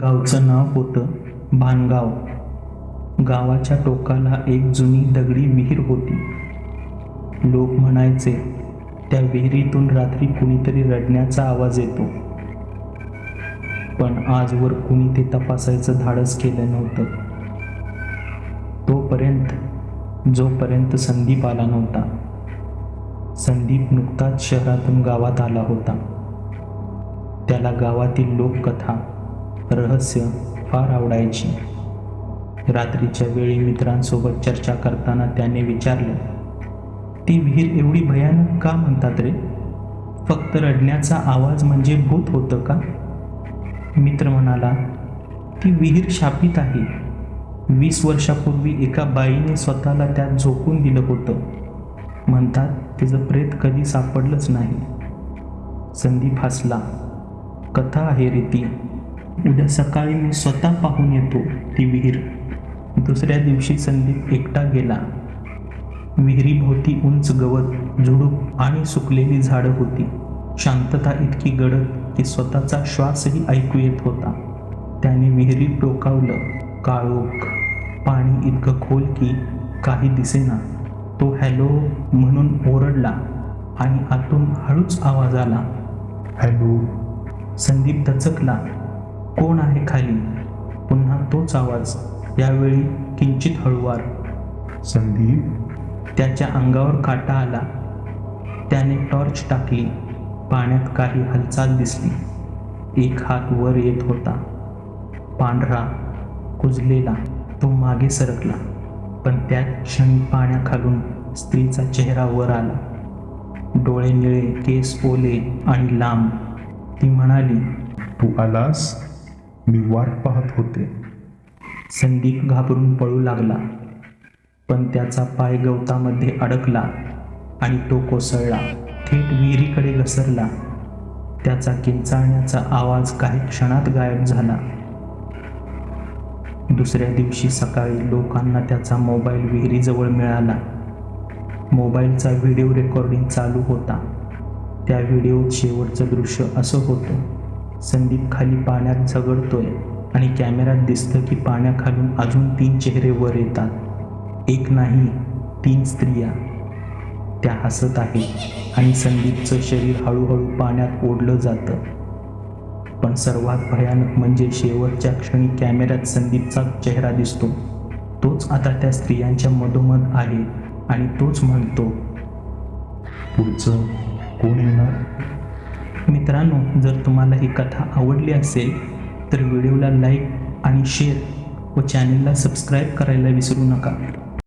गावचं नाव होतं भानगाव. गावाच्या टोकाला एक जुनी दगडी विहीर होती. लोक म्हणायचे त्या विहिरीतून रात्री कुणीतरी रडण्याचा आवाज येतो. पण आजवर कुणी ते तपासायचं धाडस केलं नव्हतं. तोपर्यंत जोपर्यंत संदीप आला नव्हता संदीप नुकताच शहरातून गावात आला होता. त्याला गावातील लोककथा रहस्य फार आवडायची. रात्रीच्या वेळी मित्रांसोबत चर्चा करताना त्याने विचारलं ती विहीर एवढी भयानक का म्हणतात रे? फक्त रडण्याचा आवाज म्हणजे भूत होतं का? मित्र म्हणाला ती विहीर शापित आहे. वीस वर्षापूर्वी एका बाईने स्वतःला त्यात झोपून दिलं होतं. म्हणतात तिचं प्रेत कधी सापडलंच नाही. संदीप हसला कथा आहे रे ती. उद्या सकाळी मी स्वतः पाहून येतो ती विहीर. दुसऱ्या दिवशी संदीप एकटा गेला. विहिरीभोवती उंच गवत झुडूप आणि सुकलेली झाडं होती. शांतता इतकी गडद की स्वतःचा श्वासही ऐकू येत होता. त्याने विहिरीत डोकावलं काळोख. पाणी इतकं खोल की काही दिसेना. तो हॅलो म्हणून ओरडला आणि आतून हळूच आवाज आला. हॅलो. संदीप दचकला. कोण आहे खाली? पुन्हा तोच आवाज. यावेळी किंचित हळुवार. संदीप? त्याच्या अंगावर काटा आला. त्याने टॉर्च टाकली. पाण्यात काही हालचाल दिसली. एक हात वर येत होता. पांढरा कुजलेला. तो मागे सरकला. पण त्याच क्षणी पाण्याखालून स्त्रीचा चेहरा वर आला. डोळे निळे केस ओले आणि लांब. ती म्हणाली तू आलास? मी वाट पाहत होते. संदीप घाबरून पळू लागला पण त्याचा पाय गवतामध्ये अडकला आणि तो कोसळला. थेट विहिरीकडे घसरला. त्याचा किंचाळण्याचा आवाज काही क्षणात गायब झाला. दुसऱ्या दिवशी सकाळी लोकांना त्याचा मोबाईल विहिरीजवळ मिळाला. मोबाईलचा व्हिडिओ रेकॉर्डिंग चालू होता. त्या व्हिडिओत शेवटचं दृश्य असं होतं. संदीप खाली पाण्यात झगडतोय आणि कॅमेऱ्यात दिसतं की पाण्याखालून अजून तीन चेहरे वर येतात. एक नाही तीन स्त्रिया. त्या हसत आहेत आणि संदीपचं शरीर हळूहळू पाण्यात ओढलं जातं. पण सर्वात भयानक म्हणजे शेवटच्या क्षणी कॅमेऱ्यात संदीपचा चेहरा दिसतो. तोच आता त्या स्त्रियांच्या मधोमध आहे आणि तोच म्हणतो पुढचं कोण येणार? मित्रांनो जर तुम्हाला ही कथा आवडली असेल तर व्हिडिओला लाईक आणि शेअर व चॅनलला सबस्क्राईब करायला विसरू नका.